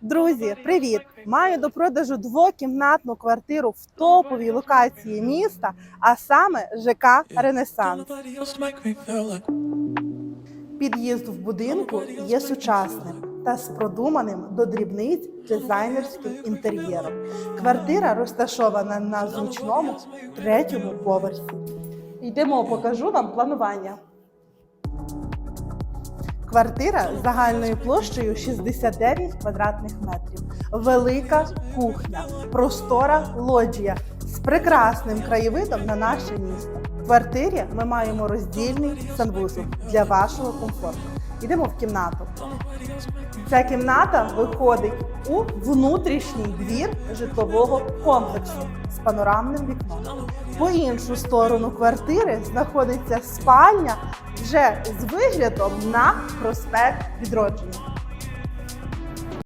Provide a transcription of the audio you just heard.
Друзі, привіт! Маю до продажу двокімнатну квартиру в топовій локації міста, а саме ЖК Ренесанс. Під'їзд в будинку є сучасним та з продуманим до дрібниць дизайнерським інтер'єром. Квартира розташована на зручному третьому поверсі. Йдемо, покажу вам планування. Квартира з загальною площею 69 квадратних метрів. Велика кухня, простора лоджія з прекрасним краєвидом на наше місто. В квартирі ми маємо роздільний санвузол для вашого комфорту. Йдемо в кімнату. Ця кімната виходить у внутрішній двір житлового комплексу з панорамним вікном. По іншу сторону квартири знаходиться спальня вже з виглядом на проспект Відродження.